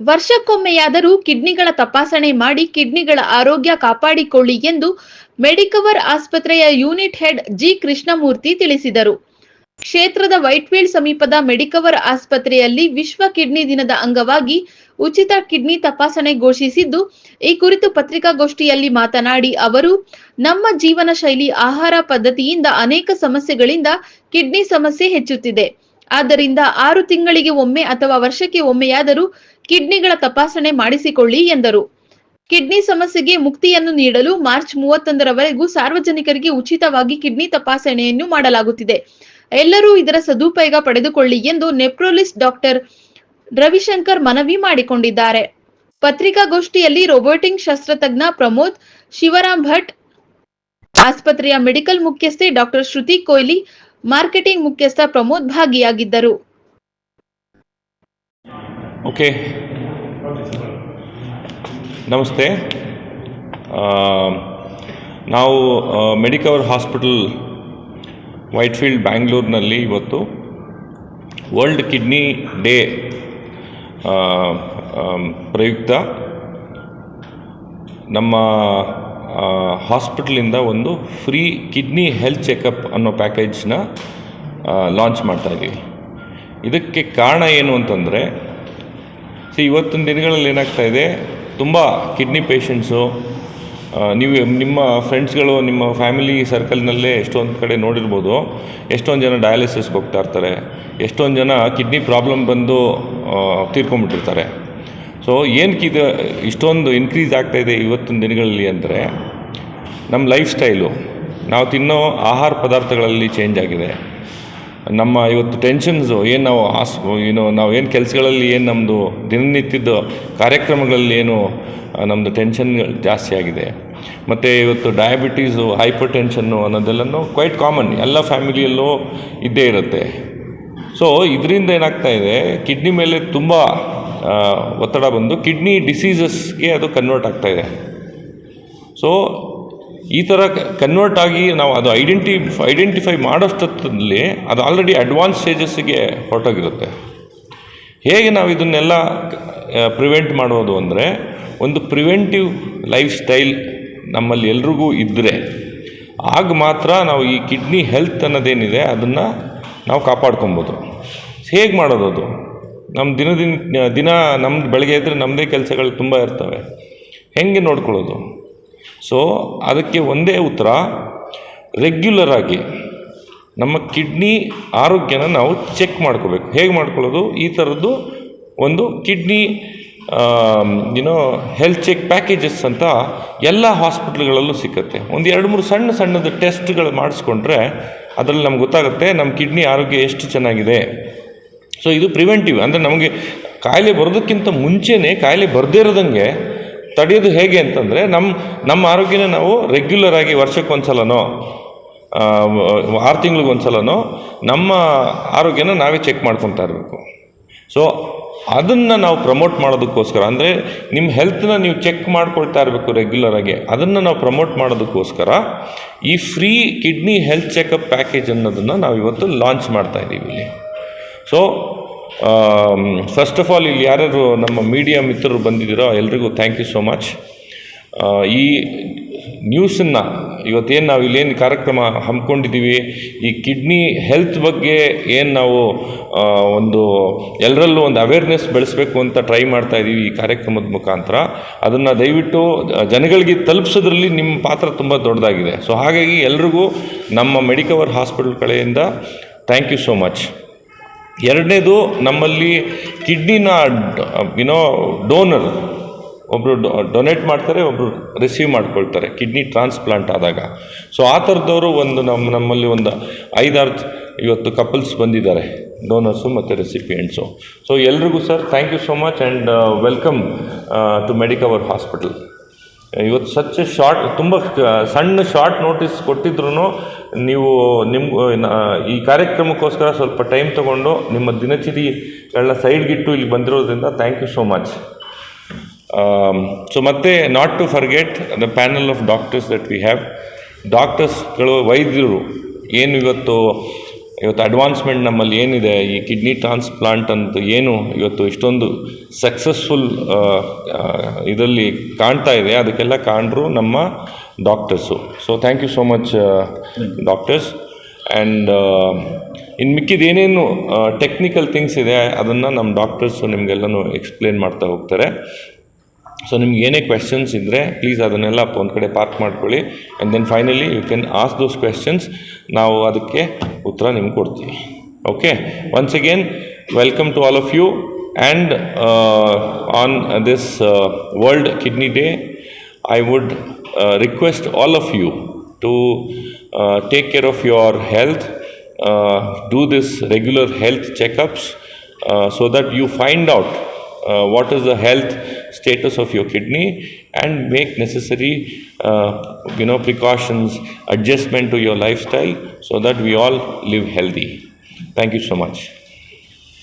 ವರ್ಷಕ್ಕೊಮ್ಮೆಯಾದರೂ ಕಿಡ್ನಿಗಳ ತಪಾಸಣೆ ಮಾಡಿ ಕಿಡ್ನಿಗಳ ಆರೋಗ್ಯ ಕಾಪಾಡಿಕೊಳ್ಳಿ ಎಂದು ಮೆಡಿಕವರ್ ಆಸ್ಪತ್ರೆಯ ಯೂನಿಟ್ ಹೆಡ್ ಜಿ ಕೃಷ್ಣಮೂರ್ತಿ ತಿಳಿಸಿದರು. ಕ್ಷೇತ್ರದ ವೈಟ್ಫೀಲ್ಡ್ ಸಮೀಪದ ಮೆಡಿಕವರ್ ಆಸ್ಪತ್ರೆಯಲ್ಲಿ ವಿಶ್ವ ಕಿಡ್ನಿ ದಿನದ ಅಂಗವಾಗಿ ಉಚಿತ ಕಿಡ್ನಿ ತಪಾಸಣೆ ಘೋಷಿಸಿದ್ದು, ಈ ಕುರಿತು ಪತ್ರಿಕಾಗೋಷ್ಠಿಯಲ್ಲಿ ಮಾತನಾಡಿ ಅವರು, ನಮ್ಮ ಜೀವನ ಶೈಲಿ ಆಹಾರ ಪದ್ಧತಿಯಿಂದ ಅನೇಕ ಸಮಸ್ಯೆಗಳಿಂದ ಕಿಡ್ನಿ ಸಮಸ್ಯೆ ಹೆಚ್ಚುತ್ತಿದೆ. ಆದ್ದರಿಂದ ಆರು ತಿಂಗಳಿಗೆ ಒಮ್ಮೆ ಅಥವಾ ವರ್ಷಕ್ಕೆ ಒಮ್ಮೆಯಾದರೂ ಕಿಡ್ನಿಗಳ ತಪಾಸಣೆ ಮಾಡಿಸಿಕೊಳ್ಳಿ ಎಂದರು. ಕಿಡ್ನಿ ಸಮಸ್ಯೆಗೆ ಮುಕ್ತಿಯನ್ನು ನೀಡಲು ಮಾರ್ಚ್ ಮೂವತ್ತೊಂದರವರೆಗೂ ಸಾರ್ವಜನಿಕರಿಗೆ ಉಚಿತವಾಗಿ ಕಿಡ್ನಿ ತಪಾಸಣೆಯನ್ನು ಮಾಡಲಾಗುತ್ತಿದೆ. ಎಲ್ಲರೂ ಇದರ ಸದುಪಯೋಗ ಪಡೆದುಕೊಳ್ಳಿ ಎಂದು ನೆಪ್ರೋಲಿಸ್ಟ್ ಡಾಕ್ಟರ್ ರವಿಶಂಕರ್ ಮನವಿ ಮಾಡಿಕೊಂಡಿದ್ದಾರೆ. ಪತ್ರಿಕಾಗೋಷ್ಠಿಯಲ್ಲಿ ರೋಬೋಟಿಕ್ ಶಸ್ತ್ರತಜ್ಞ ಪ್ರಮೋದ್, ಶಿವರಾಮ್ ಭಟ್, ಆಸ್ಪತ್ರೆಯ ಮೆಡಿಕಲ್ ಮುಖ್ಯಸ್ಥೆ ಡಾಕ್ಟರ್ ಶ್ರುತಿ ಕೊಹ್ಲಿ, ಮಾರ್ಕೆಟಿಂಗ್ ಮುಖ್ಯಸ್ಥ ಪ್ರಮೋದ್ ಭಾಗಿಯಾಗಿದ್ದರು. ಓಕೆ ನಮಸ್ತೆ. ನಾವು ಮೆಡಿಕವರ್ ಹಾಸ್ಪಿಟಲ್ ವೈಟ್ಫೀಲ್ಡ್ ಬ್ಯಾಂಗ್ಳೂರಿನಲ್ಲಿ ಇವತ್ತು ವರ್ಲ್ಡ್ ಕಿಡ್ನಿ ಡೇ ಪ್ರಯುಕ್ತ ನಮ್ಮ ಹಾಸ್ಪಿಟಲಿಂದ ಒಂದು ಫ್ರೀ ಕಿಡ್ನಿ ಹೆಲ್ತ್ ಚೆಕಪ್ ಅನ್ನೋ ಪ್ಯಾಕೇಜ್ನ ಲಾಂಚ್ ಮಾಡ್ತಾಯಿದ್ದೀವಿ ಇದಕ್ಕೆ ಕಾರಣ ಏನು ಅಂತಂದರೆ ಸಿ ಇವತ್ತಿನ ದಿನಗಳಲ್ಲಿ ಏನಾಗ್ತಾ ಇದೆ? ತುಂಬ ಕಿಡ್ನಿ ಪೇಷಂಟ್ಸು ನೀವು ನಿಮ್ಮ ಫ್ರೆಂಡ್ಸ್ಗಳು ನಿಮ್ಮ ಫ್ಯಾಮಿಲಿ ಸರ್ಕಲ್ನಲ್ಲೇ ಎಷ್ಟೊಂದು ಕಡೆ ನೋಡಿರ್ಬೋದು. ಎಷ್ಟೊಂದು ಜನ ಡಯಾಲಿಸಿಸ್ಗೆ ಹೋಗ್ತಾ ಇರ್ತಾರೆ. ಎಷ್ಟೊಂದು ಜನ ಕಿಡ್ನಿ ಪ್ರಾಬ್ಲಮ್ ಬಂದು ತೀರ್ಕೊಂಡ್ಬಿಟ್ಟಿರ್ತಾರೆ. ಸೊ ಏನಕ್ಕೆ ಇದು, ಇಷ್ಟೊಂದು ಇನ್ಕ್ರೀಸ್ ಆಗ್ತಾ ಇದೆ ಇವತ್ತಿನ ದಿನಗಳಲ್ಲಿ ಅಂದರೆ ನಮ್ಮ ಲೈಫ್ ಸ್ಟೈಲು ನಾವು ತಿನ್ನೋ ಆಹಾರ ಪದಾರ್ಥಗಳಲ್ಲಿ ಚೇಂಜ್ ಆಗಿದೆ. ನಮ್ಮ ಇವತ್ತು ಟೆನ್ಷನ್ಸು ಏನು ನಾವು ಆಸ್, ಏನು, ನಾವು ಏನು ಕೆಲಸಗಳಲ್ಲಿ ಏನು ನಮ್ಮದು ದಿನನಿತ್ಯದ ಕಾರ್ಯಕ್ರಮಗಳಲ್ಲಿ ಏನು ನಮ್ಮದು ಟೆನ್ಷನ್ ಜಾಸ್ತಿ ಆಗಿದೆ. ಮತ್ತು ಇವತ್ತು ಡಯಾಬಿಟೀಸು ಹೈಪರ್ ಟೆನ್ಷನ್ನು ಅನ್ನೋದೆಲ್ಲನೂ ಕ್ವೈಟ್ ಕಾಮನ್ ಎಲ್ಲ ಫ್ಯಾಮಿಲಿಯಲ್ಲೂ ಇದ್ದೇ ಇರುತ್ತೆ. ಸೊ ಇದರಿಂದ ಏನಾಗ್ತಾ ಇದೆ ಕಿಡ್ನಿ ಮೇಲೆ ತುಂಬ ಒತ್ತಡ ಬಂದು ಕಿಡ್ನಿ ಡಿಸೀಸಸ್ಗೆ ಅದು ಕನ್ವರ್ಟ್ ಆಗ್ತಾ ಇದೆ. ಸೊ ಈ ಥರ ಕನ್ವರ್ಟ್ ಆಗಿ ನಾವು ಅದು ಐಡೆಂಟಿ ಐಡೆಂಟಿಫೈ ಮಾಡೋಷ್ಟೊತ್ತಲ್ಲಿ ಅದು ಆಲ್ರೆಡಿ ಅಡ್ವಾನ್ಸ್ ಸ್ಟೇಜಸ್ಸಿಗೆ ಹೊರಟೋಗಿರುತ್ತೆ. ಹೇಗೆ ನಾವು ಇದನ್ನೆಲ್ಲ ಪ್ರಿವೆಂಟ್ ಮಾಡೋದು ಅಂದರೆ ಒಂದು ಪ್ರಿವೆಂಟಿವ್ ಲೈಫ್ ಸ್ಟೈಲ್ ನಮ್ಮಲ್ಲಿ ಎಲ್ರಿಗೂ ಇದ್ದರೆ ಆಗ ಮಾತ್ರ ನಾವು ಈ ಕಿಡ್ನಿ ಹೆಲ್ತ್ ಅನ್ನೋದೇನಿದೆ ಅದನ್ನು ನಾವು ಕಾಪಾಡ್ಕೊಬೋದು. ಹೇಗೆ ಮಾಡೋದು ಅದು? ನಮ್ಮ ದಿನದಿನ, ದಿನ ನಮ್ದು ಬೆಳಗ್ಗೆ ಇದ್ದರೆ ನಮ್ಮದೇ ಕೆಲಸಗಳು ತುಂಬ ಇರ್ತವೆ. ಹೆಂಗೆ ನೋಡ್ಕೊಳ್ಳೋದು? ಸೊ ಅದಕ್ಕೆ ಒಂದೇ ಉತ್ತರ ರೆಗ್ಯುಲರ್ ಆಗಿ ನಮ್ಮ ಕಿಡ್ನಿ ಆರೋಗ್ಯನ ನಾವು ಚೆಕ್ ಮಾಡ್ಕೋಬೇಕು. ಹೇಗೆ ಮಾಡ್ಕೊಳ್ಳೋದು? ಈ ಥರದ್ದು ಒಂದು ಕಿಡ್ನಿ ಏನೋ ಹೆಲ್ತ್ ಚೆಕ್ ಪ್ಯಾಕೇಜಸ್ ಅಂತ ಎಲ್ಲ ಹಾಸ್ಪಿಟ್ಲ್ಗಳಲ್ಲೂ ಸಿಕ್ಕತ್ತೆ ಒಂದು ಎರಡು ಮೂರು ಸಣ್ಣ ಸಣ್ಣದ ಟೆಸ್ಟ್ಗಳು ಮಾಡಿಸ್ಕೊಂಡ್ರೆ ಅದರಲ್ಲಿ ನಮ್ಗೆ ಗೊತ್ತಾಗುತ್ತೆ ನಮ್ಮ ಕಿಡ್ನಿ ಆರೋಗ್ಯ ಎಷ್ಟು ಚೆನ್ನಾಗಿದೆ. ಸೊ ಇದು ಪ್ರಿವೆಂಟಿವ್ ಅಂದರೆ ನಮಗೆ ಕಾಯಿಲೆ ಬರೋದಕ್ಕಿಂತ ಮುಂಚೆನೇ ಕಾಯಿಲೆ ಬರದೇ ಇರೋದಂಗೆ ತಡೆಯೋದು ಹೇಗೆ ಅಂತಂದರೆ ನಮ್ಮ ನಮ್ಮ ಆರೋಗ್ಯನ ನಾವು ರೆಗ್ಯುಲರ್ ಆಗಿ ವರ್ಷಕ್ಕೊಂದ್ಸಲನೋ ಆರು ಸಲನೋ ನಮ್ಮ ಆರೋಗ್ಯನ ನಾವೇ ಚೆಕ್ ಮಾಡ್ಕೊತಾ ಇರಬೇಕು. ಸೊ ಅದನ್ನು ನಾವು ಪ್ರಮೋಟ್ ಮಾಡೋದಕ್ಕೋಸ್ಕರ, ಅಂದರೆ ನಿಮ್ಮ ಹೆಲ್ತ್ನ ನೀವು ಚೆಕ್ ಮಾಡ್ಕೊಳ್ತಾ ಇರಬೇಕು ರೆಗ್ಯುಲರ್ ಆಗಿ, ಅದನ್ನು ನಾವು ಪ್ರಮೋಟ್ ಮಾಡೋದಕ್ಕೋಸ್ಕರ ಈ free kidney health checkup package ಅನ್ನೋದನ್ನು ನಾವು ಇವತ್ತು ಲಾಂಚ್ ಮಾಡ್ತಾ ಇದ್ದೀವಿ ಇಲ್ಲಿ. ಸೊ ಫಸ್ಟ್ ಆಫ್ ಆಲ್ ಇಲ್ಲಿ ಯಾರ್ಯಾರು ನಮ್ಮ ಮೀಡಿಯಾ ಮಿತ್ರರು ಬಂದಿದ್ದೀರೋ ಎಲ್ರಿಗೂ ಥ್ಯಾಂಕ್ ಯು ಸೋ ಮಚ್ ಈ ನ್ಯೂಸನ್ನು ಇವತ್ತೇನು ನಾವು ಇಲ್ಲೇನು ಕಾರ್ಯಕ್ರಮ ಹಮ್ಮಿಕೊಂಡಿದ್ದೀವಿ ಈ ಕಿಡ್ನಿ ಹೆಲ್ತ್ ಬಗ್ಗೆ ಏನು ನಾವು ಒಂದು ಎಲ್ಲರಲ್ಲೂ ಒಂದು ಅವೇರ್ನೆಸ್ ಬೆಳೆಸಬೇಕು ಅಂತ ಟ್ರೈ ಮಾಡ್ತಾ ಇದ್ದೀವಿ ಈ ಕಾರ್ಯಕ್ರಮದ ಮುಖಾಂತರ. ಅದನ್ನು ದಯವಿಟ್ಟು ಜನಗಳಿಗೆ ತಲುಪಿಸೋದ್ರಲ್ಲಿ ನಿಮ್ಮ ಪಾತ್ರ ತುಂಬ ದೊಡ್ಡದಾಗಿದೆ. ಸೊ ಹಾಗಾಗಿ ಎಲ್ರಿಗೂ ನಮ್ಮ ಮೆಡಿಕವರ್ ಹಾಸ್ಪಿಟಲ್ ಕಡೆಯಿಂದ ಥ್ಯಾಂಕ್ ಯು ಸೋ ಮಚ್ ಎರಡನೇದು ನಮ್ಮಲ್ಲಿ ಕಿಡ್ನಿನ ಯುನೋ ಡೋನರ್ ಒಬ್ಬರು ಡೊನೇಟ್ ಮಾಡ್ತಾರೆ ಒಬ್ಬರು ರಿಸೀವ್ ಮಾಡ್ಕೊಳ್ತಾರೆ, ಕಿಡ್ನಿ ಟ್ರಾನ್ಸ್ಪ್ಲಾಂಟ್ ಆದಾಗ. ಸೊ ಆ ಥರದವರು ಒಂದು ನಮ್ಮ ನಮ್ಮಲ್ಲಿ ಒಂದು ಐದಾರು, ಇವತ್ತು ಕಪಲ್ಸ್ ಬಂದಿದ್ದಾರೆ ಡೋನರ್ಸು ಮತ್ತು ರೆಸಿಪಿಯೆಂಟ್ಸು ಸೊ ಎಲ್ರಿಗೂ sir thank you so much and welcome to Medicover hospital ಇವತ್ತು ಸಚ್ ಶಾರ್ಟ್ ತುಂಬ ಸಣ್ಣ ಶಾರ್ಟ್ ನೋಟಿಸ್ ಕೊಟ್ಟಿದ್ರು ನೀವು ನಿಮ್ಮ ಈ ಕಾರ್ಯಕ್ರಮಕ್ಕೋಸ್ಕರ ಸ್ವಲ್ಪ ಟೈಮ್ ತೊಗೊಂಡು ನಿಮ್ಮ ದಿನಚರಿಗಳನ್ನ ಸೈಡ್ಗಿಟ್ಟು ಇಲ್ಲಿ ಬಂದಿರೋದ್ರಿಂದ thank you so much so ಮತ್ತೆ not to forget the panel of doctors that we have ಡಾಕ್ಟರ್ಸ್ಗಳು ವೈದ್ಯರು, ಏನು ಇವತ್ತು ಇವತ್ತು ಅಡ್ವಾನ್ಸ್ಮೆಂಟ್ ನಮ್ಮಲ್ಲಿ ಏನಿದೆ, ಈ ಕಿಡ್ನಿ ಟ್ರಾನ್ಸ್ಪ್ಲಾಂಟ್ ಅಂತ ಏನು ಇವತ್ತು ಇಷ್ಟೊಂದು ಸಕ್ಸಸ್ಫುಲ್ ಇದರಲ್ಲಿ ಕಾಣ್ತಾ ಇದೆ. ಅದಕ್ಕೆಲ್ಲ ಕಾಣ್ರು ನಮ್ಮ doctors so thank you so much doctors and ಇನ್ನು ಮಿಕ್ಕಿದ ಏನೇನು ಟೆಕ್ನಿಕಲ್ ಥಿಂಗ್ಸ್ ಇದೆ, ಅದನ್ನು ನಮ್ಮ ಡಾಕ್ಟರ್ಸು ನಿಮಗೆಲ್ಲನೂ ಎಕ್ಸ್ಪ್ಲೇನ್ ಮಾಡ್ತಾ ಹೋಗ್ತಾರೆ. ಸೊ ನಿಮ್ಗೆ ಏನೇ ಕ್ವೆಶನ್ಸ್ ಇದ್ದರೆ ಪ್ಲೀಸ್ ಅದನ್ನೆಲ್ಲ ಒಂದು ಕಡೆ ಪಾರ್ಕ್ ಮಾಡ್ಕೊಳ್ಳಿ. And then finally you can ask those questions ನಾವು ಅದಕ್ಕೆ ಉತ್ತರ ನಿಮ್ಗೆ ಕೊಡ್ತೀವಿ. Okay once again welcome to all of you and on this world kidney day I would request all of you to take care of your health do this regular health checkups so that you find so uh, what is the health status of your kidney and make necessary uh, you know precautions adjustment to your lifestyle so that we all live healthy. Thank you so much